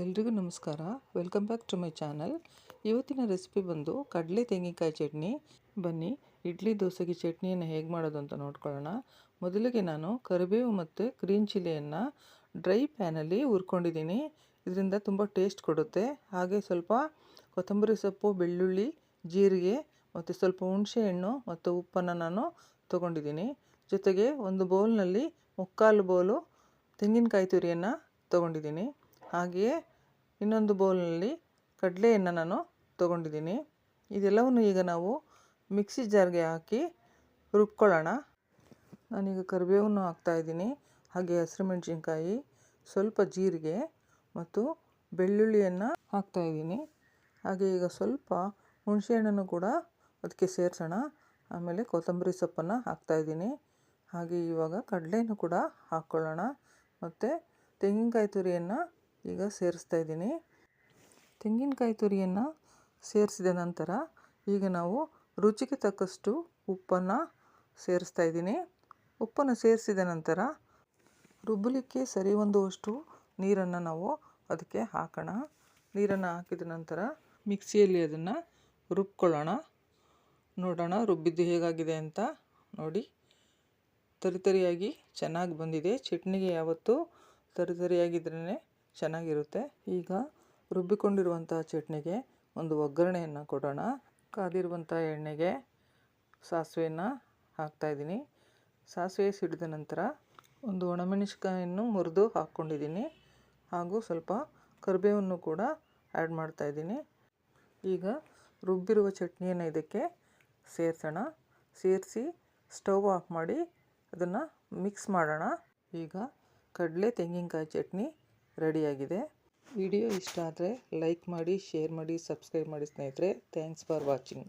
ಎಲ್ರಿಗೂ ನಮಸ್ಕಾರ. Welcome back to my channel ಇವತ್ತಿನ ರೆಸಿಪಿ ಬಂದು ಕಡಲೆ ತೆಂಗಿನಕಾಯಿ ಚಟ್ನಿ. ಬನ್ನಿ, ಇಡ್ಲಿ ದೋಸೆಗೆ ಚಟ್ನಿಯನ್ನು ಹೇಗೆ ಮಾಡೋದು ಅಂತ ನೋಡ್ಕೊಳ್ಳೋಣ. ಮೊದಲಿಗೆ ನಾನು ಕರಿಬೇವು ಮತ್ತು ಗ್ರೀನ್ ಚಿಲ್ಲಿಯನ್ನು ಡ್ರೈ ಪ್ಯಾನಲ್ಲಿ ಹುರ್ಕೊಂಡಿದ್ದೀನಿ. ಇದರಿಂದ ತುಂಬ ಟೇಸ್ಟ್ ಕೊಡುತ್ತೆ. ಹಾಗೆ ಸ್ವಲ್ಪ ಕೊತ್ತಂಬರಿ ಸೊಪ್ಪು, ಬೆಳ್ಳುಳ್ಳಿ, ಜೀರಿಗೆ ಮತ್ತು ಸ್ವಲ್ಪ ಹುಣಸೆಹಣ್ಣು ಮತ್ತು ಉಪ್ಪನ್ನು ನಾನು ತೊಗೊಂಡಿದ್ದೀನಿ. ಜೊತೆಗೆ ಒಂದು ಬೌಲ್ನಲ್ಲಿ ಮುಕ್ಕಾಲು ಬೌಲು ತೆಂಗಿನಕಾಯಿ ತುರಿಯನ್ನು ತೊಗೊಂಡಿದ್ದೀನಿ. ಹಾಗೆಯೇ ಇನ್ನೊಂದು ಬೌಲ್ನಲ್ಲಿ ಕಡಲೆಯನ್ನು ನಾನು ತೊಗೊಂಡಿದ್ದೀನಿ. ಇದೆಲ್ಲವನ್ನು ಈಗ ನಾವು ಮಿಕ್ಸಿ ಜಾರ್ಗೆ ಹಾಕಿ ರುಬ್ಕೊಳ್ಳೋಣ. ನಾನೀಗ ಕರಿಬೇವನ್ನು ಹಾಕ್ತಾಯಿದ್ದೀನಿ ಹಾಗೆ ಹಸಿರುಮೆಣಸಿನ್ಕಾಯಿ ಸ್ವಲ್ಪ ಜೀರಿಗೆ ಮತ್ತು ಬೆಳ್ಳುಳ್ಳಿಯನ್ನು ಹಾಕ್ತಾಯಿದ್ದೀನಿ ಹಾಗೆ ಈಗ ಸ್ವಲ್ಪ ಹುಣಸೆಹಣ್ಣನ್ನು ಕೂಡ ಅದಕ್ಕೆ ಸೇರಿಸೋಣ. ಆಮೇಲೆ ಕೊತ್ತಂಬರಿ ಸೊಪ್ಪನ್ನು ಹಾಕ್ತಾಯಿದ್ದೀನಿ ಹಾಗೆ ಇವಾಗ ಕಡಲೆಯನ್ನು ಕೂಡ ಹಾಕ್ಕೊಳ್ಳೋಣ. ಮತ್ತು ತೆಂಗಿನಕಾಯಿ ತುರಿಯನ್ನು ಈಗ ಸೇರಿಸ್ತಾ ಇದ್ದೀನಿ. ತೆಂಗಿನಕಾಯಿ ತುರಿಯನ್ನು ಸೇರಿಸಿದ ನಂತರ ಈಗ ನಾವು ರುಚಿಗೆ ತಕ್ಕಷ್ಟು ಉಪ್ಪನ್ನು ಸೇರಿಸ್ತಾ ಇದ್ದೀನಿ. ಉಪ್ಪನ್ನು ಸೇರಿಸಿದ ನಂತರ ರುಬ್ಬಲಿಕ್ಕೆ ಸರಿ ಹೊಂದುವಷ್ಟು ನೀರನ್ನು ನಾವು ಅದಕ್ಕೆ ಹಾಕೋಣ. ನೀರನ್ನು ಹಾಕಿದ ನಂತರ ಮಿಕ್ಸಿಯಲ್ಲಿ ಅದನ್ನು ರುಬ್ಕೊಳ್ಳೋಣ. ನೋಡೋಣ ರುಬ್ಬಿದ್ದು ಹೇಗಾಗಿದೆ ಅಂತ ನೋಡಿ. ತರಿತರಿಯಾಗಿ ಚೆನ್ನಾಗಿ ಬಂದಿದೆ. ಚಟ್ನಿಗೆ ಯಾವತ್ತೂ ತರಿತರಿಯಾಗಿದ್ರೇ ಚೆನ್ನಾಗಿರುತ್ತೆ. ಈಗ ರುಬ್ಬಿಕೊಂಡಿರುವಂಥ ಚಟ್ನಿಗೆ ಒಂದು ಒಗ್ಗರಣೆಯನ್ನು ಕೊಡೋಣ. ಕಾದಿರುವಂಥ ಎಣ್ಣೆಗೆ ಸಾಸಿವೆಯನ್ನು ಹಾಕ್ತಾಯಿದ್ದೀನಿ ಸಾಸಿವೆ ಸಿಡಿದ ನಂತರ ಒಂದು ಒಣಮೆಣಸಿಕಾಯನ್ನು ಮುರಿದು ಹಾಕ್ಕೊಂಡಿದ್ದೀನಿ. ಹಾಗೂ ಸ್ವಲ್ಪ ಕರಿಬೇವನ್ನು ಕೂಡ ಆ್ಯಡ್ ಮಾಡ್ತಾಯಿದ್ದೀನಿ ಈಗ ರುಬ್ಬಿರುವ ಚಟ್ನಿಯನ್ನು ಇದಕ್ಕೆ ಸೇರಿಸೋಣ. ಸೇರಿಸಿ ಸ್ಟವ್ ಆಫ್ ಮಾಡಿ ಅದನ್ನು ಮಿಕ್ಸ್ ಮಾಡೋಣ. ಈಗ ಕಡಲೆ ತೆಂಗಿನಕಾಯಿ ಚಟ್ನಿ ರೆಡಿಯಾಗಿದೆ. ವಿಡಿಯೋ ಇಷ್ಟ ಆದರೆ ಲೈಕ್ ಮಾಡಿ ಶೇರ್ ಮಾಡಿ ಸಬ್ಸ್ಕ್ರೈಬ್ ಮಾಡಿ ಸ್ನೇಹಿತರೆ. Thanks for watching.